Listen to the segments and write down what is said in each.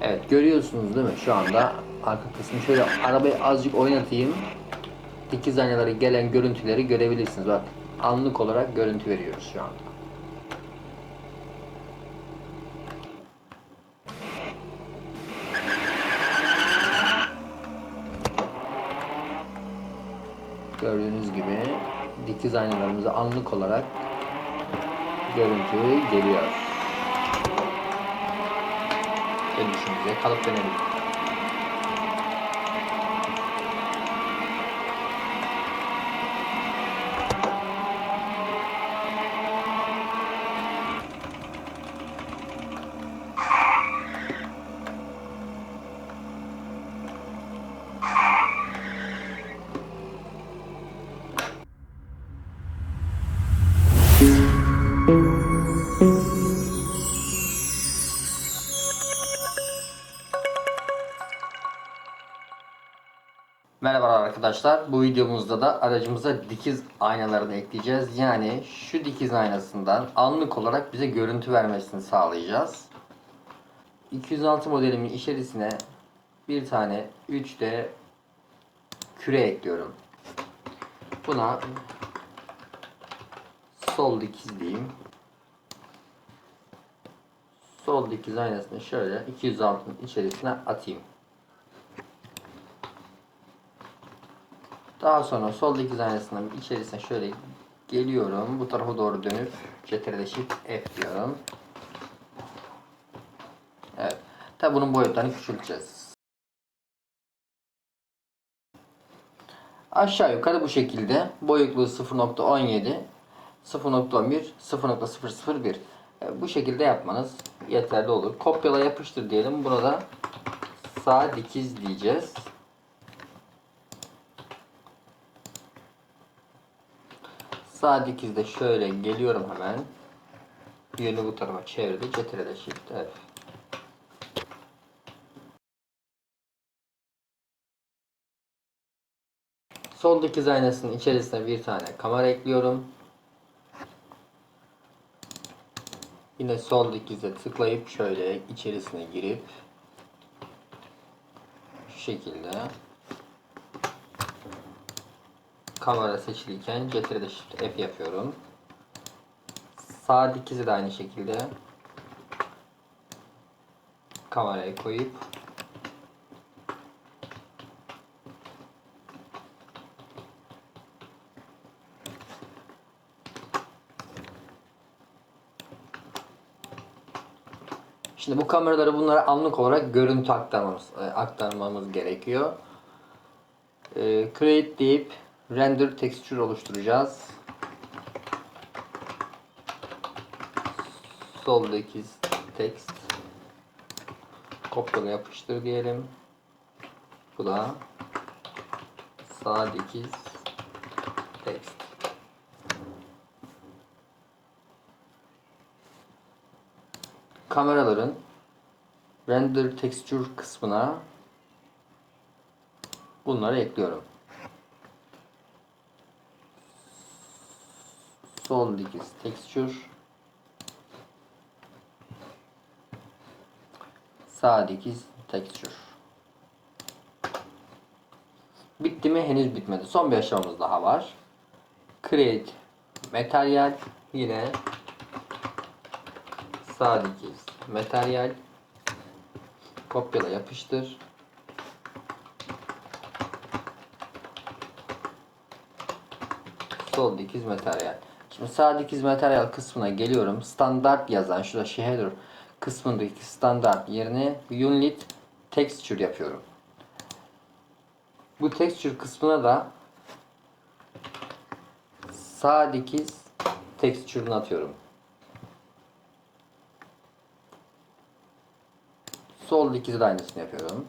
Evet görüyorsunuz değil mi şu anda arka kısmı şöyle arabayı azıcık oynatayım. Dikiz aynaları gelen görüntüleri görebilirsiniz. Bak anlık olarak görüntü veriyoruz şu anda. Gördüğünüz gibi dikiz aynalarımıza anlık olarak görüntü geliyor. Dönüşümüze kalıp dönelim. Merhaba arkadaşlar. Bu videomuzda da aracımıza dikiz aynalarını ekleyeceğiz. Yani şu dikiz aynasından anlık olarak bize görüntü vermesini sağlayacağız. 206 modelimin içerisine bir tane 3D küre ekliyorum. Buna sol dikiz diyeyim. Sol dikiz aynasını şöyle 206'nın içerisine atayım. Daha sonra sol dikiz aynasının içerisine şöyle geliyorum. Bu tarafa doğru dönüp CTRL Shift F diyorum. Evet. Tabi bunun boyutlarını küçülteceğiz. Aşağı yukarı bu şekilde. Boyutluğu 0.17, 0.11, 0.001. E, Bu şekilde yapmanız yeterli olur. Kopyala yapıştır diyelim. Buna da sağ dikiz diyeceğiz. Sağ dikizde şöyle geliyorum hemen. Yönü bu tarafa çevirdi. Ctrl Shift F. Sol dikiz aynasının içerisine bir tane kamera ekliyorum. Yine sol dikize tıklayıp şöyle içerisine girip şekilde kamera seçiliyken Ctrl Shift F yapıyorum. Sağ dikizi de aynı şekilde kameraya koyup Şimdi bu kameraları bunlara anlık olarak görüntü aktarmamız, e, aktarmamız gerekiyor. E, create deyip render texture oluşturacağız. Soldaki text kopyala yapıştır diyelim. Bu da sağdaki text. Kameraların render texture kısmına bunları ekliyorum. Sol dikiz texture sağ dikiz texture bitti mi? Henüz bitmedi. Son bir aşamamız daha var. Create materyal yine sağ dikiz materyal kopyala yapıştır. Sol dikiz materyal. Şimdi sağ dikiz kısmına geliyorum. Standart yazan şurada shader kısmındaki standart yerine unit texture yapıyorum. Bu texture kısmına da sağ dikiz texture'ını atıyorum. Sol dikizi de aynısını yapıyorum.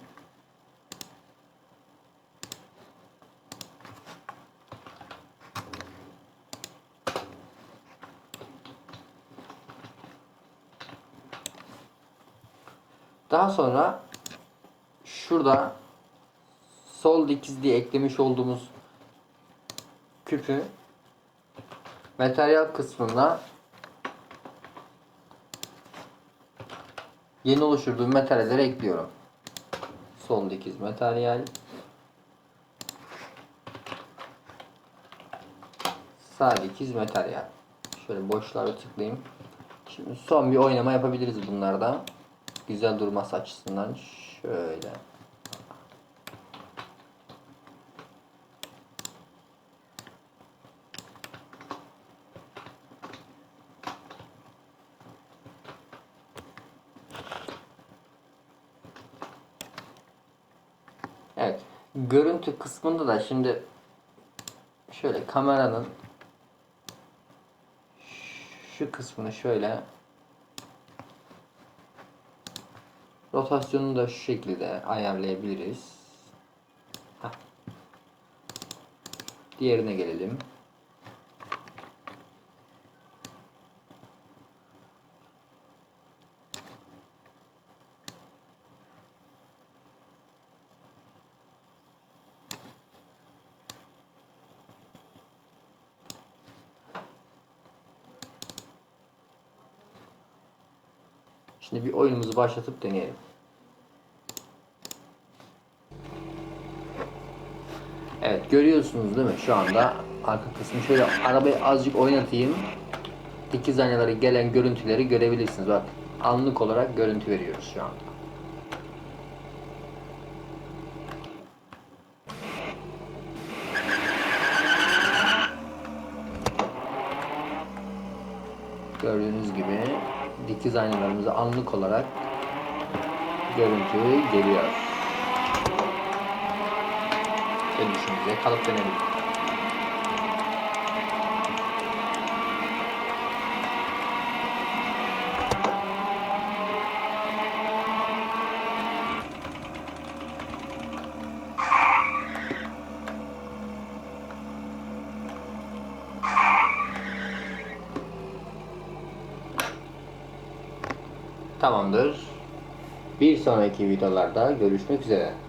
Daha sonra şurada sol dikiz diye eklemiş olduğumuz küpü materyal kısmına yeni oluşturduğum materyalleri ekliyorum. Son dikiz materyal. Sağ dikiz materyal. Şöyle boşlara tıklayayım. Şimdi son bir oynama yapabiliriz bunlarda. Güzel durması açısından şöyle. Evet. Görüntü kısmında da şimdi şöyle kameranın şu kısmını şöyle rotasyonunu da şu şekilde ayarlayabiliriz. Diğerine gelelim. Şimdi bir oyunumuzu başlatıp deneyelim. Evet görüyorsunuz değil mi şu anda arka kısmı şöyle arabayı azıcık oynatayım. Dikiz aynaları gelen görüntüleri görebilirsiniz bak anlık olarak görüntü veriyoruz şu anda. Gördüğünüz gibi dikiz aynalarımıza anlık olarak görüntü geliyor. Dönüşümüze kalıp dönelim. Tamamdır. Bir sonraki videolarda görüşmek üzere.